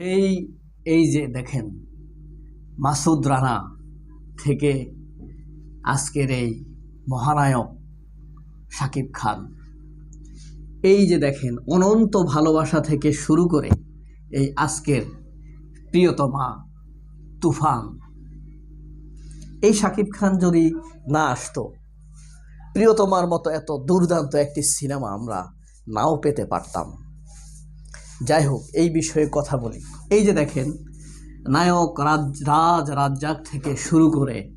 এই এই যে দেখেন, মাসুদ রানা থেকে আজকের এই মহানায়ক শাকিব খান। এই যে দেখেন, অনন্ত ভালোবাসা থেকে শুরু করে এই আজকের প্রিয়তমা তুফান। এই শাকিব খান যদি না আসতো, প্রিয়তমার মতো এত দুর্দান্ত একটি সিনেমা আমরা নাও পেতে পারতাম। যাই হোক এই বিষয়ে কথা বলি। এই যে দেখেন, নায়ক রাজ রাজ রাজ্জাক থেকে শুরু করে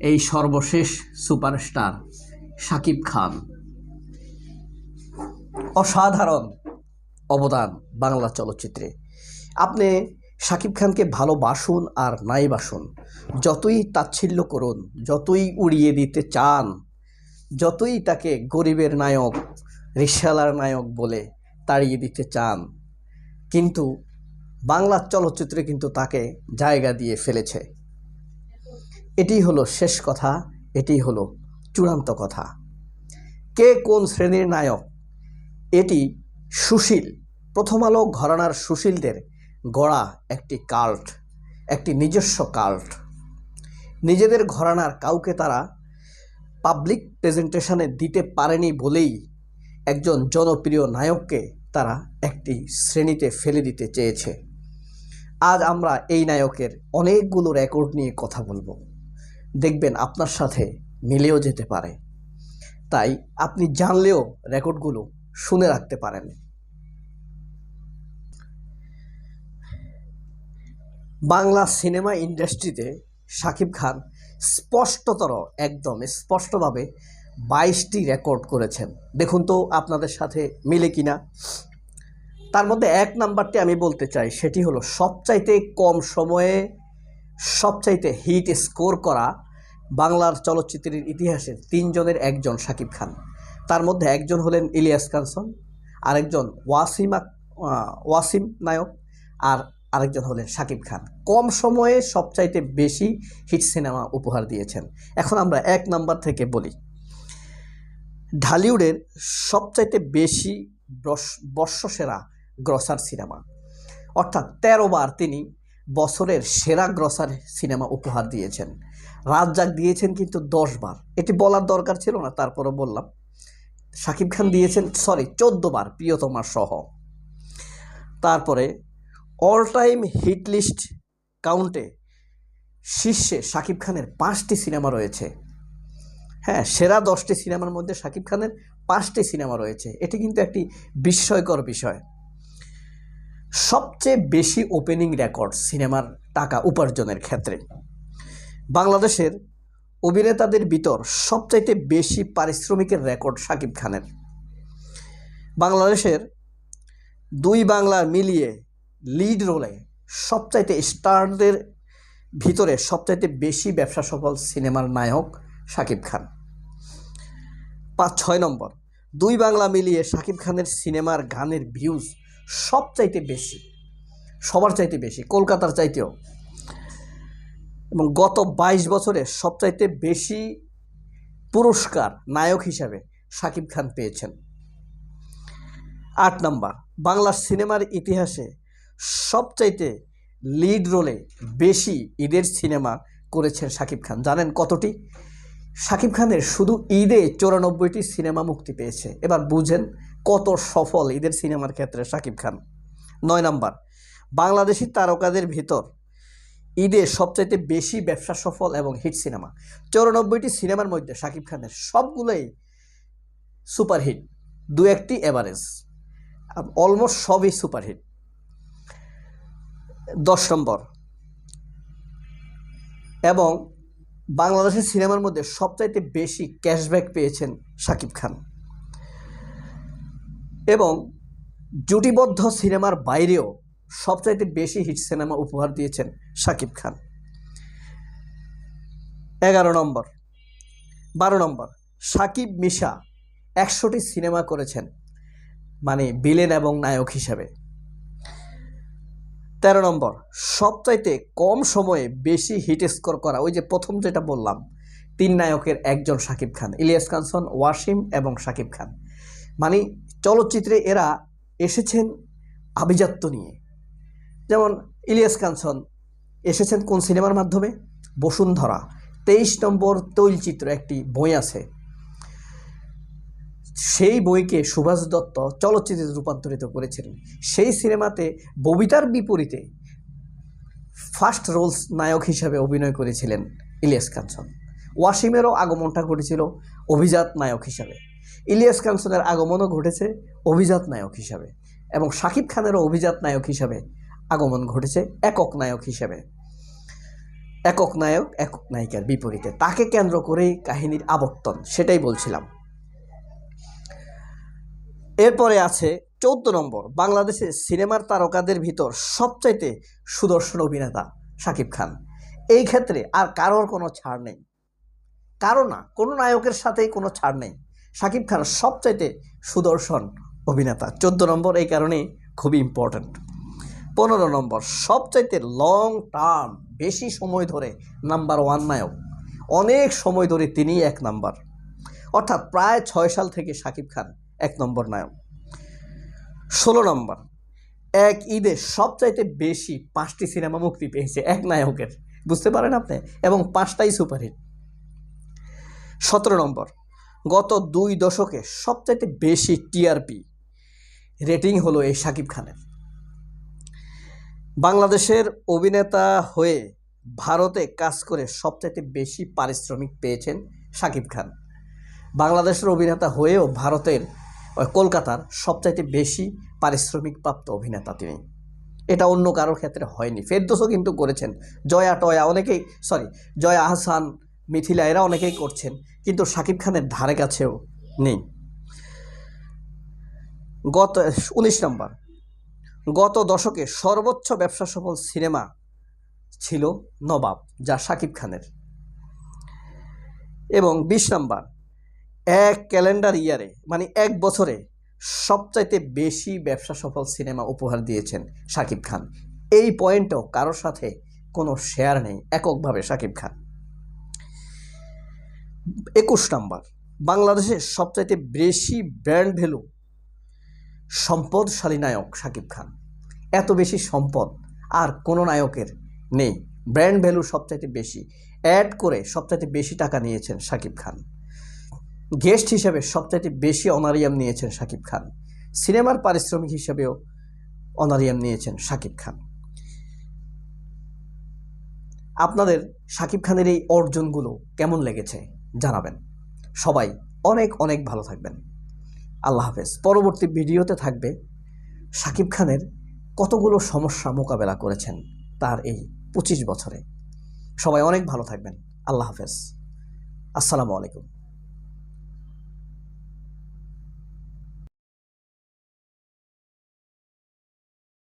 এই সর্বশেষ সুপারস্টার শাকিব খান অসাধারণ অবদান বাংলা চলচ্চিত্রে। আপনি শাকিব খানকে ভালোবাসুন আর নাই বাসুন। যতই তাচ্ছিল্য করুন, যতই উড়িয়ে দিতে চান, যতই তাকে গরিবের নায়ক, রিক্সাওয়ালার নায়ক বলে তাড়িয়ে দিতে চান কিন্তু বাংলা চলচ্চিত্রে কিন্তু তাকে জায়গা দিয়ে ফেলেছে। এটি হলো শেষ কথা, এটি হলো চূড়ান্ত কথা। কে কোন শ্রেণির নায়ক? এটি সুশীল, প্রথম আলো ঘরানার সুশীলদের গড়া একটি কাল্ট, একটি নিজস্ব কাল্ট। নিজেদের ঘরানার কাউকে তারা পাবলিক প্রেজেন্টেশনে দিতে পারেনি বলেই একজন জনপ্রিয় নায়ককে তারা একটি শ্রেণীতে ফেলে দিতে চেয়েছে। আজ আমরা এই নায়কের অনেকগুলো রেকর্ড নিয়ে কথা বলব। দেখবেন আপনার সাথে মিলেও যেতে পারে। তাই আপনি জানলেও রেকর্ডগুলো শুনে রাখতে পারেন। বাংলা সিনেমা ইন্ডাস্ট্রিতে শাকিব খান স্পষ্টতর, একদম স্পষ্টভাবে বাইশটি রেকর্ড করেছেন। দেখুন তো আপনাদের সাথে মিলে কিনা। তার মধ্যে এক নাম্বারটি আমি বলতে চাই, সেটি হলো সবচাইতে কম সময়ে সবচাইতে হিট স্কোর করা বাংলার চলচ্চিত্রের ইতিহাসে তিনজনের একজন শাকিব খান। তার মধ্যে একজন হলেন ইলিয়াস কানসন, আরেকজন ওয়াসিম ওয়াসিম নায়ক, আর আরেকজন হলেন শাকিব খান। কম সময়ে সবচাইতে বেশি হিট সিনেমা উপহার দিয়েছেন। এখন আমরা এক নাম্বার থেকে বলি। ঢালিউডের সবচাইতে বেশি বর্ষ- বর্ষসেরা গ্রসার সিনেমা। অর্থাৎ তেরো বার তিনি বছরের সেরা গ্রসার সিনেমা উপহার দিয়েছেন। রাজ্জাক দিয়েছেন কিন্তু দশ বার। এটি বলার দরকার ছিল না তারপরে বললাম। শাকিব খান দিয়েছেন সরি চোদ্দ বার, প্রিয়তমার সহ। তারপরে অল টাইম হিট লিস্ট কাউন্টে শীর্ষে শাকিব খানের পাঁচটি সিনেমা রয়েছে। হ্যাঁ সেরা দশটি সিনেমার মধ্যে শাকিব খানের পাঁচটি সিনেমা রয়েছে। এটি কিন্তু একটি বিস্ময়কর বিষয়। সবচেয়ে বেশি ওপেনিং রেকর্ড সিনেমার টাকা উপার্জনের ক্ষেত্রে। বাংলাদেশের অভিনেতাদের ভিতর সবচাইতে বেশি পারিশ্রমিকের রেকর্ড শাকিব খানের। বাংলাদেশের দুই বাংলা মিলিয়ে লিড রোলে সবচাইতে স্টারদের ভিতরে সবচাইতে বেশি ব্যবসা সফল সিনেমার নায়ক শাকিব খান। পাঁচ, ছয় নম্বর। দুই বাংলা মিলিয়ে শাকিব খানের সিনেমার গানের ভিউজ সবচাইতে বেশি, সবার চাইতে বেশি, কলকাতার চাইতেও। এবং গত বাইশ বছরে সবচাইতে বেশি পুরস্কার নায়ক হিসাবে শাকিব খান পেয়েছেন। আট নম্বর বাংলা সিনেমার ইতিহাসে সবচাইতে লিড রোলে বেশি ঈদের সিনেমা করেছেন শাকিব খান। জানেন কতটি? শাকিব খানের শুধু ঈদে চৌরানব্বইটি সিনেমা মুক্তি পেয়েছে। এবার বুঝেন কত সফল ঈদের সিনেমার ক্ষেত্রে শাকিব খান। নয় নম্বর, বাংলাদেশি তারকাদের ভিতর ঈদে সবচাইতে বেশি ব্যবসা সফল এবং হিট সিনেমা। চৌরানব্বইটি সিনেমার মধ্যে শাকিব খানের সবগুলোই সুপারহিট, দু একটি এভারেজ অলমোস্ট সবই সুপারহিট। দশ নম্বর, এবং বাংলাদেশের সিনেমার মধ্যে সবচাইতে বেশি ক্যাশব্যাক পেয়েছেন শাকিব খান। এবং জুটিবদ্ধ সিনেমার বাইরেও সবচাইতে বেশি হিট সিনেমা উপহার দিয়েছেন শাকিব খান। এগারো নম্বর, বারো নম্বর সাকিব মিশা একশোটি সিনেমা করেছেন মানে বিলেন এবং নায়ক হিসাবে। তেরো নম্বর, সবচাইতে কম সময়ে বেশি হিট স্কোর করা, ওই যে প্রথম যেটা বললাম, তিন নায়কের একজন শাকিব খান, ইলিয়াস কানসন ওয়াসিম এবং শাকিব খান। মানে চলচ্চিত্রে এরা এসেছেন আভিজাত্য নিয়ে। যেমন ইলিয়াস কাঞ্চন এসেছেন কোন সিনেমার মাধ্যমে? বসুন্ধরা। তেইশ নম্বর তৈলচিত্র একটি বই আছে সেই বইকে সুভাষ দত্ত চলচ্চিত্রে রূপান্তরিত করেছিলেন। সেই সিনেমাতে ববিতার বিপরীতে ফার্স্ট রোলস নায়ক হিসাবে অভিনয় করেছিলেন ইলিয়াস কাঞ্চন ওয়াসিমেরও আগমনটা ঘটেছিল অভিজাত নায়ক হিসাবে। ইলিয়াস কাঞ্চনের আগমনও ঘটেছে অভিজাত নায়ক হিসাবে এবং শাকিব খানেরও অভিজাত নায়ক হিসাবে আগমন ঘটেছে একক নায়ক হিসাবে। একক নায়ক, একক নায়িকার বিপরীতে। তাকে কেন্দ্র করেই কাহিনীর আবর্তন, সেটাই বলছিলাম। এরপরে আছে চৌদ্দ নম্বর বাংলাদেশে সিনেমার তারকাদের ভিতর সবচাইতে সুদর্শন অভিনেতা শাকিব খান। এই ক্ষেত্রে আর কারোর কোনো ছাড় নেই। কারও না, কোনো নায়কের সাথেই কোনো ছাড় নেই। শাকিব খান সবচাইতে সুদর্শন অভিনেতা। চোদ্দ নম্বর এই কারণে খুবই ইম্পর্ট্যান্ট পনেরো নম্বর, সবচাইতে লং টার্ম বেশি সময় ধরে নাম্বার ওয়ান নায়ক। অনেক সময় ধরে তিনিই এক নাম্বার অর্থাৎ প্রায় ছয় সাল থেকে শাকিব খান এক নম্বর নায়ক। ষোলো নম্বর, এক ঈদে সবচাইতে বেশি পাঁচটি সিনেমা মুক্তি পেয়েছে এক নায়কের, বুঝতে পারেন আপনি? এবং পাঁচটাই সুপারহিট। সতেরো নম্বর, গত দুই দশকে সবচাইতে বেশি টিআরপি রেটিং হলো এই শাকিব খানের। বাংলাদেশের অভিনেতা হয়ে ভারতে কাজ করে সবচাইতে বেশি পারিশ্রমিক পেয়েছেন শাকিব খান। বাংলাদেশের অভিনেতা হয়েও ভারতের কলকাতার সবচাইতে বেশি পারিশ্রমিক প্রাপ্ত অভিনেতা তিনি। এটা অন্য কারোর ক্ষেত্রে হয়নি। ফেরদোসও কিন্তু করেছেন। জয়া টয়া অনেকেই সরি জয়া আহসান, মিথিলা, এরা অনেকেই করছেন, কিন্তু শাকিব খানের ধারে কাছেও নেই। গত, উনিশ নম্বর। গত দশকে সর্বোচ্চ ব্যবসা সফল সিনেমা ছিল নবাব, যা শাকিব খানের। এবং বিশ নম্বর এক ক্যালেন্ডার ইয়ারে মানে এক বছরে সবচাইতে বেশি ব্যবসা সফল সিনেমা উপহার দিয়েছেন শাকিব খান। এই পয়েন্টও কারোর সাথে কোনো শেয়ার নেই, এককভাবে শাকিব খান। একুশ নম্বর বাংলাদেশের সবচাইতে বেশি ব্র্যান্ড ভ্যালু সম্পদশালী নায়ক শাকিব খান। এত বেশি সম্পদ আর কোনো নায়কের নেই। ব্র্যান্ড ভ্যালু সবচাইতে বেশি। অ্যাড করে সবচাইতে বেশি টাকা নিয়েছেন শাকিব খান। গেস্ট হিসেবে সবচাইতে বেশি অনারিয়াম নিয়েছেন শাকিব খান। সিনেমার পারিশ্রমিক হিসেবেও অনারিয়াম নিয়েছেন শাকিব খান। আপনাদের শাকিব খানের এই অর্জনগুলো কেমন লেগেছে জানাবেন। সবাই অনেক অনেক ভালো থাকবেন। আল্লাহ হাফেজ। পরবর্তী ভিডিওতে থাকবে শাকিব খানের কতগুলো সমস্যা মোকাবেলা করেছেন তার এই পঁচিশ বছরে। সবাই অনেক ভালো থাকবেন। আল্লাহ হাফেজ। আসসালামু আলাইকুম।